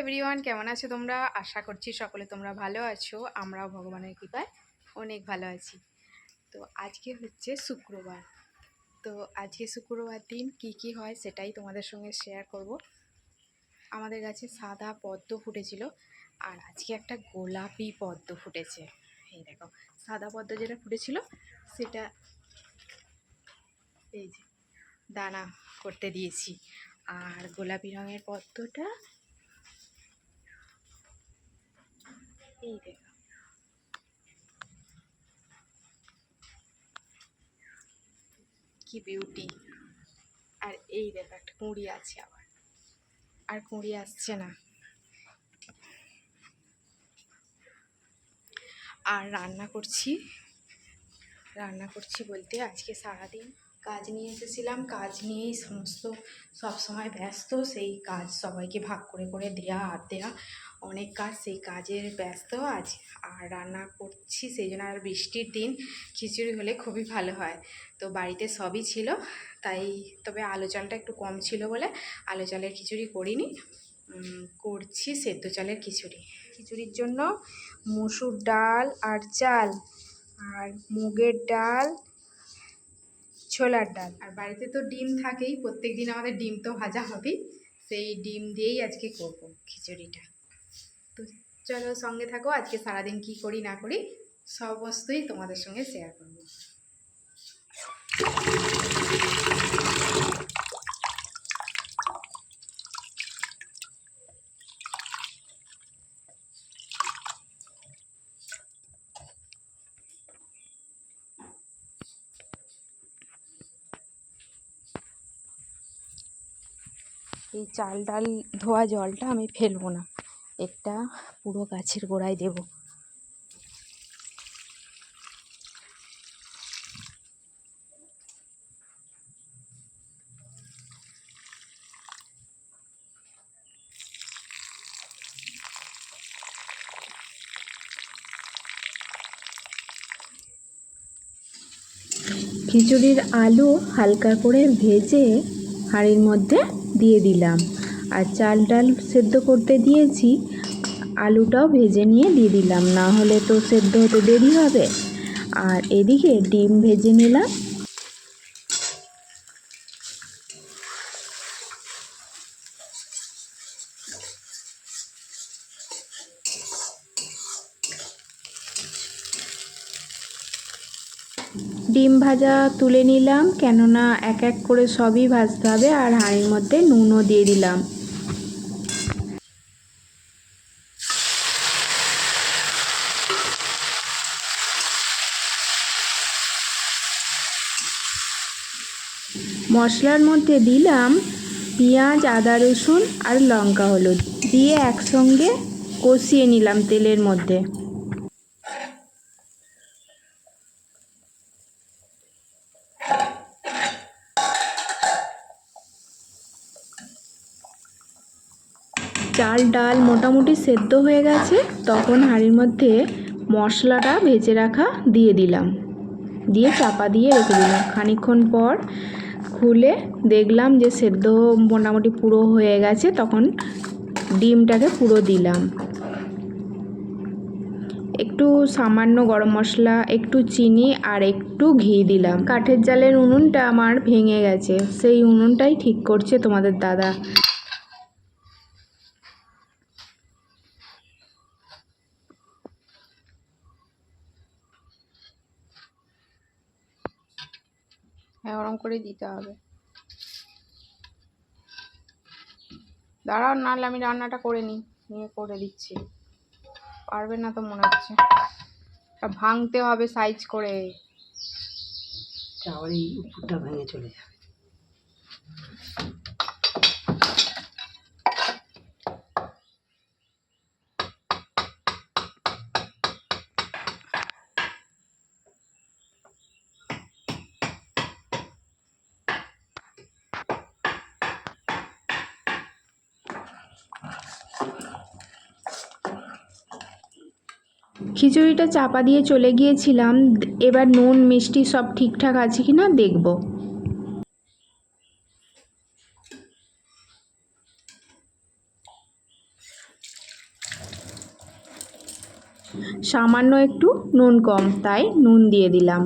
Everyone, কেমন আছো তোমরা? আশা করছি সকলে তোমরা ভালো আছো। আমরাও ভগবানের কৃপায় অনেক ভালো আছি। তো আজকে হচ্ছে শুক্রবার। তো আজকে শুক্রবার দিন কি কি হয় সেটাই তোমাদের সঙ্গে শেয়ার করব। আমাদের গাছে সাদা পদ্ম ফুটেছিল আর আজকে একটা গোলাপি পদ্ম ফুটেছে। এই দেখো, সাদা পদ্ম যেটা ফুটেছিল সেটা এই যে দানা করতে দিয়েছি। আর গোলাপি রঙের পদ্মটা এই দেখো বিউটি আর এই দেখো, একটা কুঁড়ি আছে আবার। আর কুঁড়ি আসছে না। আর রান্না করছি। রান্না করছি বলতে আজকে সারাদিন কাজ নিয়ে এসেছিলাম, কাজ নিয়েই সমস্ত সব সময় ব্যস্ত, সেই কাজ সবাইকে ভাগ করে করে দেয়া আর দেয়া। অনেক কাজ সেই কাজের ব্যস্ত আজ আর রান্না করছি, সেই জন্য আর বৃষ্টির দিন খিচুড়ি হলে খুবই ভালো হয়। তো বাড়িতে সবই ছিল, তাই তবে আলু চালটা একটু কম ছিল বলে আলু চালের খিচুড়ি করিনি। করছি সেদ্ধ চালের খিচুড়ি। খিচুড়ির জন্য মসুর ডাল আর চাল আর মুগের ডাল ছোলার ডাল। আর বাড়িতে তো ডিম থাকেই, প্রত্যেক দিন আমাদের ডিম তো ভাজা হবেই। সেই ডিম দিয়েই আজকে করব খিচুড়িটা। তো চলো সঙ্গে থাকো, আজকে সারাদিন কি করি না করি, সব বস্তুই তোমাদের সঙ্গে শেয়ার করব। এই চাল ডাল ধোয়া জলটা আমি ফেলব না। এটা পুরো গাছের গোড়ায় দেব। খিচুড়ির আলু হালকা করে ভেজে হাঁড়ির মধ্যে দিয়ে দিলাম। আর চাল ডাল সেদ্ধ করতে দিয়েছি, আলুটাও ভেজে নিয়ে দিয়ে দিলাম। না হলে তো সেদ্ধ হতে দেরি হবে। আর এদিকে ডিম ভেজে নিলাম। ডিম ভাজা তুলে নিলাম, কেননা এক এক করে সবই ভাজতে হবে আর হাঁড়ির মধ্যে নুনও দিয়ে দিলাম। মশলার মধ্যে দিলাম পেঁয়াজ, আদা, রসুন আর লঙ্কা হলুদ, দিয়ে একসঙ্গে কষিয়ে নিলাম তেলের মধ্যে। চাল, ডাল মোটামুটি সেদ্ধ হয়ে গেছে, তখন হাঁড়ির মধ্যে মশলাটা ভেজে রাখা দিয়ে দিলাম। দিয়ে চাপা দিয়ে রেখে দিলাম। খানিকক্ষণ পর খুলে দেখলাম যে সেদ্ধ মোটামুটি পুরো হয়ে গেছে, তখন ডিমটাকে পুরো দিলাম। একটু সামান্য গরম মশলা, একটু চিনি আর একটু ঘি দিলাম। কাঠের জালের উনুনটা আমার ভেঙে গেছে। সেই উনুনটাই ঠিক করছে তোমাদের দাদা। ওরম করে দিতে হবে। দাঁড়াও, নাহলে আমি রান্নাটা করে নিই। নিয়ে করে দিচ্ছি। পারবে না তো মনে হচ্ছে। ভাঙতে হবে সাইজ করে। উপরটা ভেঙে চলে যাবে। খিচুড়িটা চাপা দিয়ে চলে গিয়েছিলাম, এবার নুন, মিষ্টি সব ঠিকঠাক আছে কি না দেখব। সামান্য একটু নুন কম, তাই নুন দিয়ে দিলাম।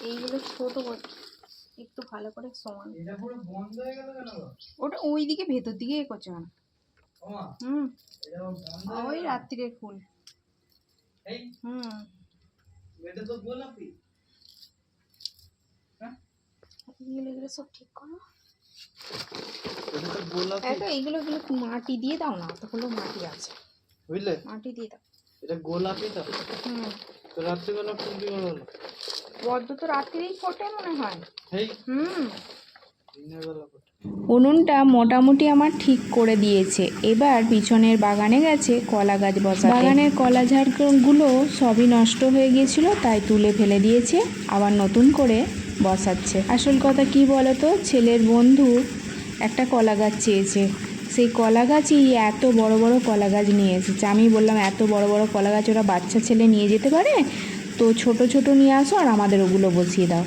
এইগুলো ছোট করে একটু ভালো করে সমান। এটা পুরো বন্ধ হয়ে গেল কেন ওটা ওই দিকে ভেতর দিকে এ করছে ওমা, হুম। ওই গেল? রাত্রিরের ফুল। হুম। হ্যাঁ? সব ঠিক করো। এইগুলো মাটি দিয়ে দাও না এতগুলো মাটি আছে। বুঝলে? মাটি দিয়ে দাও। এটা গোলাপি তো। হুম। তো রাত্রিবেলা ফুল দিয়ে হলো বদ্ধ তো ফোটে মনে হয়। হুম। উনুনটা মোটামুটি আমার ঠিক করে দিয়েছে। এবার পিছনের বাগানে গেছে কলা গাছ বসা বাগানের কলা ঝাড়গুলো সবই নষ্ট হয়ে গিয়েছিল তাই তুলে ফেলে দিয়েছে আবার নতুন করে বসাচ্ছে। আসল কথা কি বলতো? ছেলের বন্ধু একটা কলা গাছ চেয়েছে। সেই কলা গাছই এত বড় বড় কলা গাছ নিয়ে এসেছে। আমি বললাম, এত বড় বড় কলা গাছ ওরা বাচ্চা ছেলে নিয়ে যেতে পারে? তো ছোট ছোট নিয়ে আসো আর আমাদের ওগুলো বসিয়ে দাও।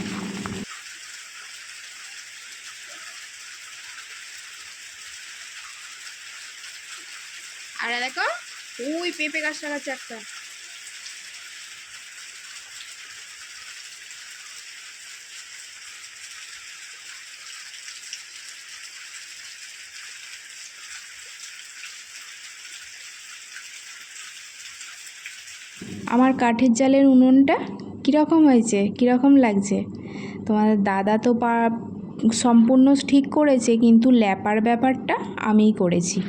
আর দেখো, ওই পেঁপে গাছটা লাগাচ্ছে একটা। আমার কাঠের জালের উনুনটা কীরকম হয়েছে? কীরকম লাগছে? তোমাদের দাদা তো পা সম্পূর্ণ ঠিক করেছে, কিন্তু ল্যাপার ব্যাপারটা আমিই করেছি।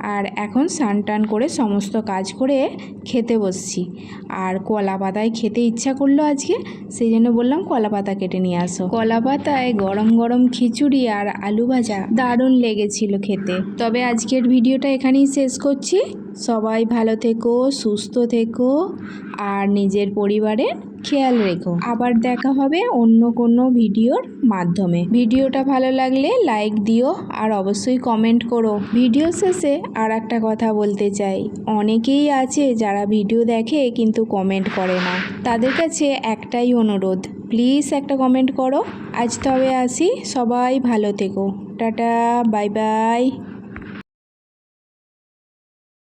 আর এখন স্নান টান করে সমস্ত কাজ করে খেতে বসছি। আর কলা পাতায় খেতে ইচ্ছা করল আজকে, সেই জন্য বললাম কলা পাতা কেটে নিয়ে আসো। কলা পাতায় গরম গরম খিচুড়ি আর আলু ভাজা দারুণ লেগেছিল খেতে। তবে আজকের ভিডিওটা এখানেই শেষ করছি। সবাই ভালো থেকো, সুস্থ থেকো, আর নিজের পরিবারের খেয়াল রেখো। আবার দেখা হবে অন্য কোনো ভিডিওর মাধ্যমে। ভিডিওটা ভালো লাগলে লাইক দিও আর অবশ্যই কমেন্ট করো। ভিডিও শেষে আর একটা কথা বলতে চাই। অনেকেই আছে যারা ভিডিও দেখে কিন্তু কমেন্ট করে না। তাদের কাছে একটাই অনুরোধ, প্লিজ একটা কমেন্ট করো। আজ তবে আসি। সবাই ভালো থেকো। Tata, bye bye.